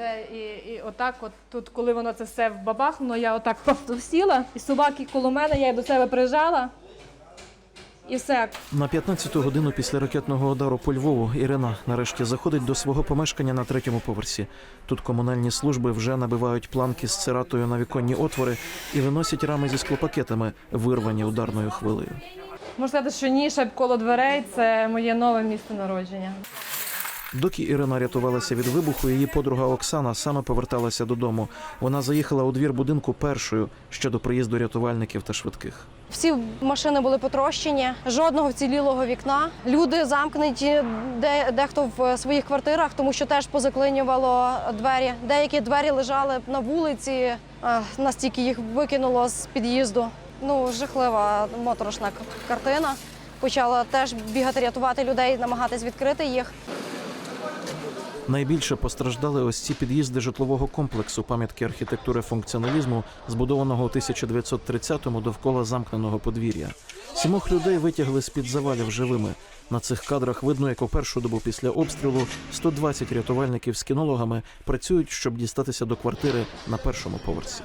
вже і, і отак, от тут, коли воно це все вбабахнуло, я отак просто сіла, і собаки коло мене, я їх до себе прижала. І все. На 15-ту годину після ракетного удару по Львову Ірина нарешті заходить до свого помешкання на третьому поверсі. Тут комунальні служби вже набивають планки з цератою на віконні отвори і виносять рами зі склопакетами, вирвані ударною хвилею. Можна сказати, що ніша коло дверей це моє нове місце народження. Доки Ірина рятувалася від вибуху, її подруга Оксана саме поверталася додому. Вона заїхала у двір будинку першою ще до приїзду рятувальників та швидких. Всі машини були потрощені, жодного вцілілого вікна. Люди замкнуті, де дехто в своїх квартирах, тому що теж позаклинювало двері. Деякі двері лежали на вулиці, е, настільки їх викинуло з під'їзду. Ну, жахлива моторошна картина. Почала теж бігати, рятувати людей, намагатись відкрити їх. Найбільше постраждали ось ці під'їзди житлового комплексу пам'ятки архітектури функціоналізму, збудованого у 1930-му довкола замкненого подвір'я. Сімох людей витягли з-під завалів живими. На цих кадрах видно, як у першу добу після обстрілу 120 рятувальників з кінологами працюють, щоб дістатися до квартири на першому поверсі.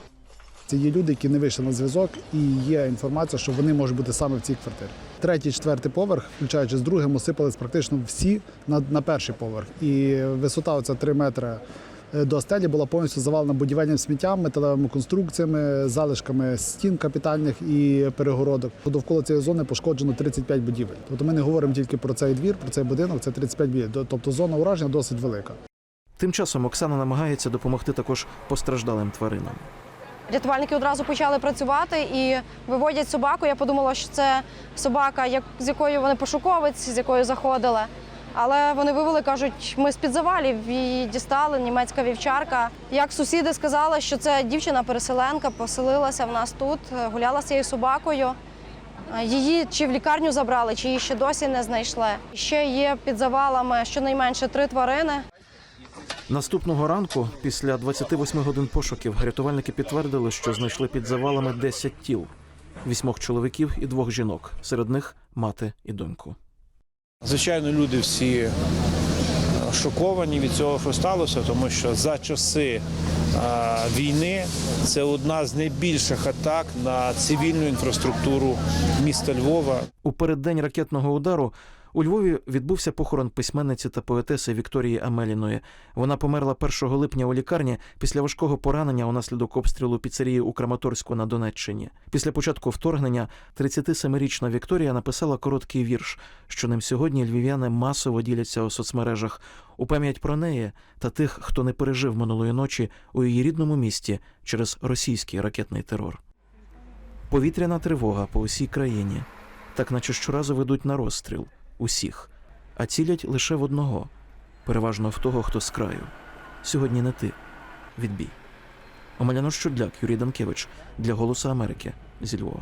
Це є люди, які не вийшли на зв'язок, і є інформація, що вони можуть бути саме в цій квартирі. Третій, четвертий поверх, включаючи з другим, осипались практично всі на, на перший поверх. І висота оця 3 метри е, до стелі була повністю завалена будівельним сміттям, металевими конструкціями, залишками стін капітальних і перегородок. Довкола цієї зони пошкоджено 35 будівель. Тобто ми не говоримо тільки про цей двір, про цей будинок, це 35 будівель. Тобто зона ураження досить велика. Тим часом Оксана намагається допомогти також постраждалим тваринам. Рятувальники одразу почали працювати і виводять собаку. Я подумала, що це собака, як- з якою вони пошуковець, з якою заходили. Але вони вивели, кажуть, ми з-під завалів її дістали, німецька вівчарка. Як сусіди сказали, що це дівчина-переселенка, поселилася в нас тут, гуляла з цією собакою. Її чи в лікарню забрали, чи її ще досі не знайшли. Ще є під завалами щонайменше три тварини. Наступного ранку, після 28 годин пошуків, рятувальники підтвердили, що знайшли під завалами 10 тіл: вісьмох чоловіків і двох жінок. Серед них мати і доньку. Звичайно, люди всі е, шоковані від цього, що сталося, тому що за часи е, війни це одна з найбільших атак на цивільну інфраструктуру міста Львова. У переддень ракетного удару у Львові відбувся похорон письменниці та поетеси Вікторії Амеліної. Вона померла 1 липня у лікарні після важкого поранення унаслідок обстрілу піцерії у Краматорську на Донеччині. Після початку вторгнення 37-річна Вікторія написала короткий вірш, що ним сьогодні львів'яни масово діляться у соцмережах у пам'ять про неї та тих, хто не пережив минулої ночі у її рідному місті через російський ракетний терор. Повітряна тривога по усій країні, так наче щоразу ведуть на розстріл усіх, а цілять лише в одного, переважно в того, хто з краю. Сьогодні не ти. Відбій. Омеляно Щудляк, Юрій Данкевич для Голосу Америки зі Львова.